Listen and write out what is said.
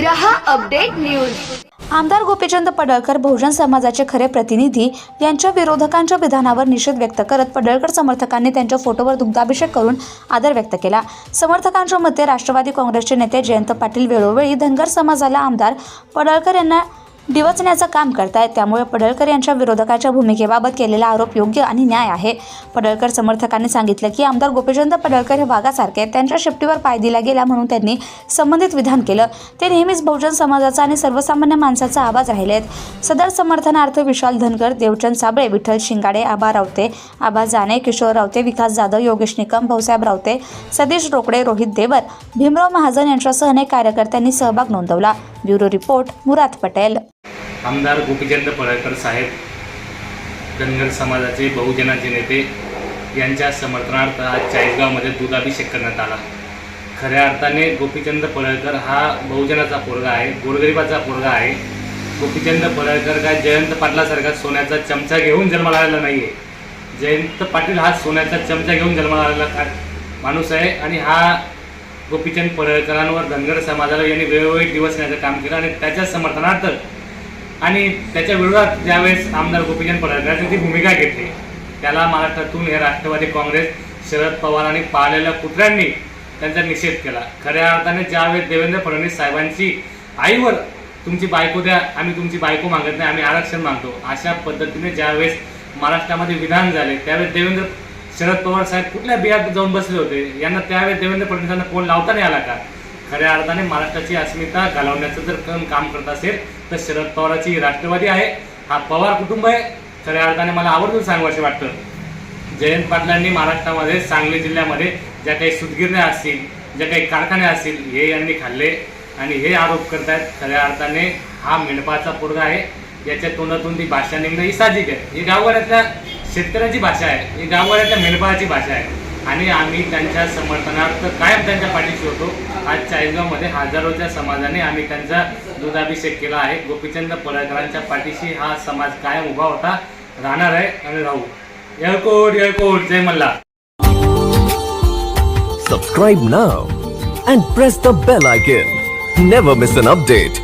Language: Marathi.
रहा अपडेट न्यूज. आमदार गोपीचंद पडळकर बहुजन समाजाचे खरे प्रतिनिधी यांच्या विरोधकांच्या विधानावर निषेध व्यक्त करत पडळकर समर्थकांनी त्यांच्या फोटोवर दुग्धाभिषेक करून आदर व्यक्त केला. समर्थकांच्या मते राष्ट्रवादी काँग्रेसचे नेते जयंत पाटील वेळोवेळी धनगर समाजाला आमदार पडळकर यांना डिवचण्याचं काम करतायत. त्यामुळे पडळकर यांच्या विरोधकाच्या भूमिकेबाबत केलेला आरोप योग्य आणि न्याय आहे. पडळकर समर्थकांनी सांगितलं की आमदार गोपीचंद पडळकर हे वाघासारखे आहेत. त्यांच्या शेपटीवर पाय दिला गेला म्हणून त्यांनी संबंधित विधान केलं. ते नेहमीच बहुजन समाजाचा आणि सर्वसामान्य माणसाचा आवाज राहिले आहेत सदर समर्थनार्थ विशाल धनगर देवचंद साबळे विठ्ठल शिंगाडे आबा रावते आबा जाने किशोर रावते विकास जाधव योगेश निकम भाऊसाहेब रावते सतीश रोकडे रोहित देवर भीमराव महाजन यांच्यासह अनेक कार्यकर्त्यांनी सहभाग नोंदवला. Bureau report Murad Patel. आमदार गोपीचंद पडळकर साहेब धनगर समाजाचे बहुजनाचे नेते यांच्या समर्थनार्थ आज चाळीसगावमध्ये दुधाभिषेक करण्यात आला. खऱ्या अर्थाने गोपीचंद पडळकर हा बहुजनाचा पोरगा आहे गोरगरिबाचा पोरगा आहे. गोपीचंद पळळकर काय जयंत पाटलासारखा सोन्याचा चमचा घेऊन जन्माला आलेला नाही आहे जयंत पाटील हा सोन्याचा चमचा घेऊन जन्माला आलेला माणूस आहे आणि हा गोपीचंद पडळकरांवर धनगर समाजाला यांनी वेळोवेळी दिवस नेण्याचं काम केलं आणि त्याच्या समर्थनार्थ आणि त्याच्या विरोधात ज्यावेळेस आमदार गोपीचंद पडळकर ती भूमिका घेतली. त्याला महाराष्ट्रातून हे राष्ट्रवादी काँग्रेस शरद पवार आणि पाळलेल्या पुत्र्यांनी त्यांचा निषेध केला. खऱ्या अर्थाने ज्यावेळेस देवेंद्र फडणवीस साहेबांची आईवर तुमची बायको द्या आम्ही तुमची बायको मागत नाही आम्ही आरक्षण मागतो. अशा पद्धतीने ज्यावेळेस महाराष्ट्रामध्ये विधान झाले त्यावेळेस देवेंद्र शरद पवार साहेब कुठल्या बियात जाऊन बसले होते? यांना त्यावेळेस देवेंद्र फडणवीसांना फोन लावता नाही आला का? खऱ्या अर्थाने महाराष्ट्राची अस्मिता घालवण्याचं जर कम काम करत असेल तर शरद पवाराची राष्ट्रवादी आहे. हा पवार कुटुंब आहे. खऱ्या अर्थाने मला आवर्जून सांगू असे वाटतं. जयंत पाटलांनी महाराष्ट्रामध्ये सांगली जिल्ह्यामध्ये ज्या काही सुतगिरण्या असतील ज्या काही कारखाने असतील हे यांनी खाल्ले आणि हे आरोप करतायत. खऱ्या अर्थाने हा मेंढपाचा पोरगा आहे. याच्या तोंडातून ती भाषा निघणं ही साहजिक आहे. ही गाववाड्यातल्या शेतकऱ्याची भाषा आहे. ही गाववाड्यातल्या मेंढपाळाची भाषा आहे. आणि आम्ही त्यांच्या समर्थनार्थ कायम त्यांच्या पाठीशी होतो. आज चाळीसगावमध्ये हजारोच्या समाजाने आम्ही त्यांचा दुधाभिषेक केला आहे. गोपीचंद पडळकरांच्या पाठीशी हा समाज कायम उभा होता. राहणार आहे आणि राहू येळकोट येळकोट जय Malhar subscribe now and press the bell icon never miss an update